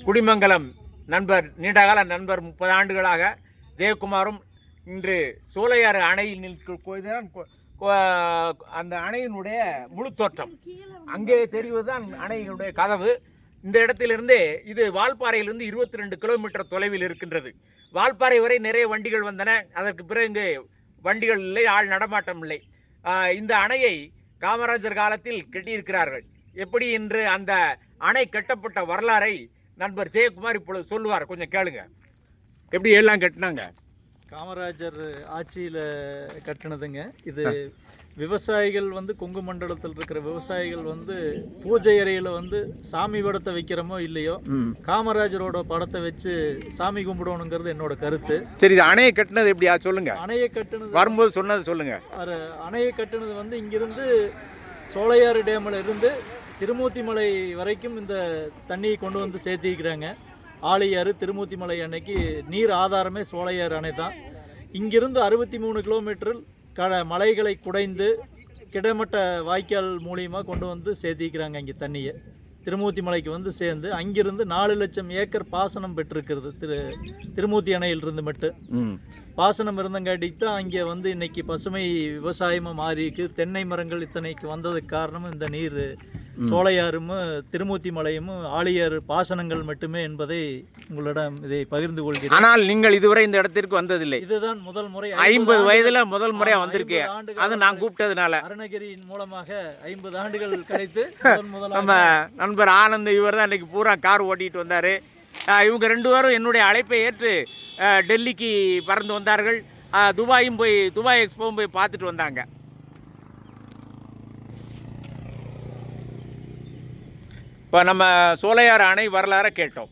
குடிமங்கலம் நண்பர் நீண்டகால நண்பர் முப்பது ஆண்டுகளாக ஜெயக்குமாரும் இன்று சோலையாறு அணையில் நிற்கும் அந்த அணையினுடைய முழு தோற்றம். அங்கே தெரிவதுதான் அணையினுடைய கதவு. இந்த இடத்திலிருந்து இது வால்பாறையிலிருந்து இருபத்தி ரெண்டு கிலோமீட்டர் தொலைவில் இருக்கின்றது. வால்பாறை வரை நிறைய வண்டிகள் வந்தன. அதற்கு பிறகு வண்டிகள் இல்லை ஆள் நடமாட்டம் இல்லை. இந்த அணையை காமராஜர் காலத்தில் கட்டியிருக்கிறார்கள். எப்படி இன்று அந்த அணை கட்டப்பட்ட வரலாறை நண்பர் ஜெயக்குமார் இப்பொழுது சொல்லுவார் கொஞ்சம் கேளுங்க. எப்படி எல்லாம் கட்டினாங்க? காமராஜர் ஆட்சியில் கட்டினதுங்க. இது விவசாயிகள் வந்து கொங்கு மண்டலத்தில் இருக்கிற விவசாயிகள் வந்து பூஜை அறையில் வந்து சாமி படத்தை வைக்கிறோமோ இல்லையோ காமராஜரோட படத்தை வச்சு சாமி கும்பிடணுங்கிறது என்னோட கருத்து. சரி அணையை கட்டினது எப்படியா? சொல்லுங்க. அணையை கட்டுனது வரும்போது சொன்னது சொல்லுங்க. அணையை கட்டுனது வந்து இங்கிருந்து சோலையாறு டேமில் இருந்து திருமூர்த்திமலை வரைக்கும் இந்த தண்ணியை கொண்டு வந்து சேர்த்திக்கிறாங்க ஆழியாறு திருமூர்த்திமலை அன்னைக்கு நீர் ஆதாரமே சோலையாறு அணை தான். இங்கிருந்து அறுபத்தி மூணு கிலோமீட்டரில் க மலைகளை குடைந்து கிடைமட்ட வாய்க்கால் மூலியமாக கொண்டு வந்து சேர்த்திக்கிறாங்க இங்கே தண்ணியை. திருமூர்த்தி மலைக்கு வந்து சேர்ந்து அங்கிருந்து நாலு லட்சம் ஏக்கர் பாசனம் பெற்றிருக்கிறது திரு திருமூர்த்தி அணையிலிருந்து மட்டும். பாசனம் இருந்தங்காட்டி தான் அங்கே வந்து இன்னைக்கு பசுமை விவசாயமாக மாறி இருக்கு தென்னை மரங்கள் இத்தனைக்கு வந்ததுக்கு காரணம் இந்த நீர் சோலையாறும் திருமூர்த்தி மலையும் ஆழியாறு பாசனங்கள் மட்டுமே என்பதை உங்களிடம் இதை பகிர்ந்து கொள்கிறேன். ஆனால் நீங்கள் இதுவரை இந்த இடத்திற்கு வந்ததில்லை. இதுதான் முதல் முறை. ஐம்பது வயதுல முதல் முறையா ஆமா, வந்திருக்கு. 50 ஆண்டு அது நான் கூப்பிட்டதுனால. அருணகிரியின் மூலமாக ஐம்பது ஆண்டுகள் முதலாக நம்ம நண்பர் ஆனந்த் இவர் தான் இன்னைக்கு பூரா கார் ஓட்டிட்டு வந்தார். இவங்க ரெண்டு பேரும் என்னுடைய அழைப்பை ஏற்று டெல்லிக்கு பறந்து வந்தார்கள். துபாயும் போய் துபாய் எக்ஸ்போவும் போய் பார்த்துட்டு வந்தாங்க. இப்போ நம்ம சோலையார் அணை வரலாறை கேட்டோம்.